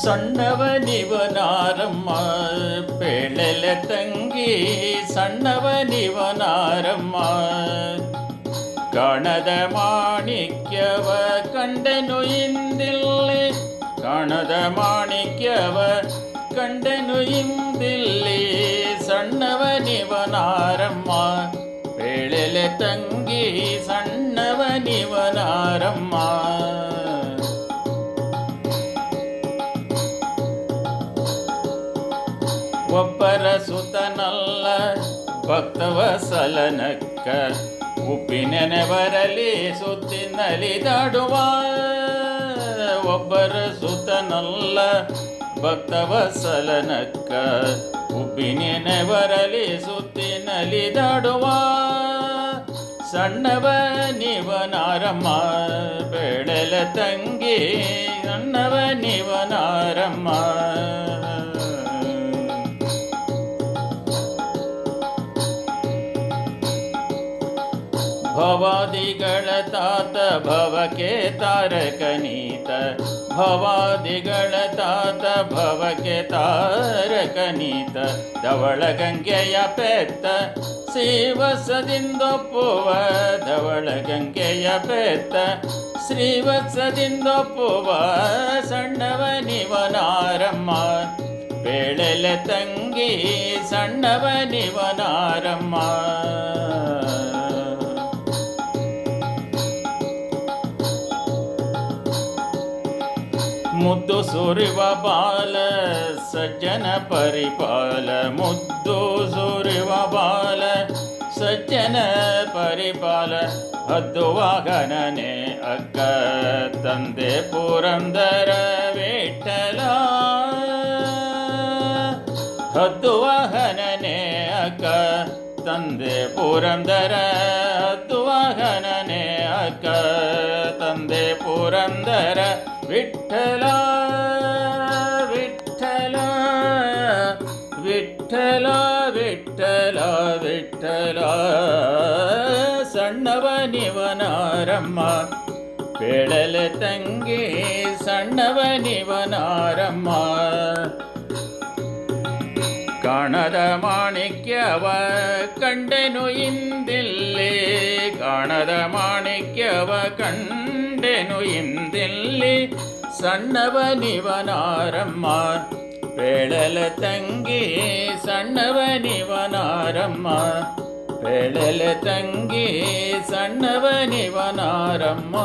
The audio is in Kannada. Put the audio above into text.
ಸಣ್ಣವನಿವನಾರಮ್ಮ ಪೇಳೆಲೆ ತಂಗಿ ಸಣ್ಣವನಿವನಾರಮ್ಮ ಕಾಣದ ಮಾಣಿಕ್ಯವ ಕಂಡೆನು ಇಂದಿಲ್ಲಿ ಕಾಣದ ಮಾಣಿಕ್ಯವ ಕಂಡೆನು ಇಂದಿಲ್ಲಿ ಸಣ್ಣವನಿವನಾರಮ್ಮ ಪೇಳೆಲೆ ತಂಗಿ ಸಣ್ಣವನಿವನಾರಮ್ಮ ಒಬ್ಬರ ಸುತನಲ್ಲ ಭಕ್ತವಸಲನಕ್ಕ ಉಪ್ಪಿನೆನೆ ಬರಲಿ ಸುತ್ತಿನಲಿದಾಡುವ ಒಬ್ಬರ ಸುತನಲ್ಲ ಭಕ್ತವಸಲನಕ್ಕ ಉಪ್ಪಿನೆನೆ ಬರಲಿ ಸುತ್ತಿನಲಿದಾಡುವ ಸಣ್ಣವ ನಿವನಾರಮ್ಮ, ಬೆಳೆಲ ತಂಗಿ, ಸಣ್ಣವ ನಿವನಾರಮ್ಮ. ಭವಾದಿಗಳ ತಾತ ಭವಕೆ ತಾರಕನೀತ ಭವಾದಿಗಳ ತಾತ ಭವಕೆ ತಾರಕನೀತ ಧವಳ ಗಂಗೆಯ ಪೆತ್ತ, ಶ್ರೀವತ್ಸದಿಂದೊಪ್ಪುವ ಧವಳ ಗಂಗೆಯ ಪೆತ್ತ. ಶ್ರೀವತ್ಸದಿಂದೊಪ್ಪುವ ಸಣ್ಣವನಿವನಾರಮ್ಮ. ಬೇಳೆಲೆ ತಂಗಿ ಸಣ್ಣವನಿವನಾರಮ್ಮ. ಮುದ್ದು ಸುರಿವ ಬಾಲ, ಸಜ್ಜನ ಪರಿಪಾಲ. ಮುದ್ದು ಸುರಿವ ಬಾಲ, ಸಜ್ಜನ ಪರಿಪಾಲ. ಹದ್ದು ವಾಹನನೆ ಅಕ್ಕ, ತಂದೆ ಪುರಂದರ ವಿಠಲ ಹದ್ದು ವಾಹನನೆ ಅಕ್ಕ, ತಂದೆ ಪುರಂದರ. ಹದ್ದು ವಾಹನನೆ ಅಕ್ಕ, ತಂದೆ ಪುರಂದರ விட்டலா விட்டலா விட்டலா விட்டலா விட்டலா. சண்ணவனிவனாரம்மா பிழல தங்கி சண்ணவனிவனாரம்மா காணத மாணிக்கவ கண்டனு இந்தில்லே காணத மாணிக்கவ கண் ಕಂಡೆನು ಇಂದಿಲ್ಲಿ ಸಣ್ಣವನಿವನಾರಮ್ಮ ಪೇಳಲ ತಂಗಿ ಸಣ್ಣವನಿವನಾರಮ್ಮ ಪೇಳಲ ತಂಗಿ ಸಣ್ಣವನಿವನಾರಮ್ಮ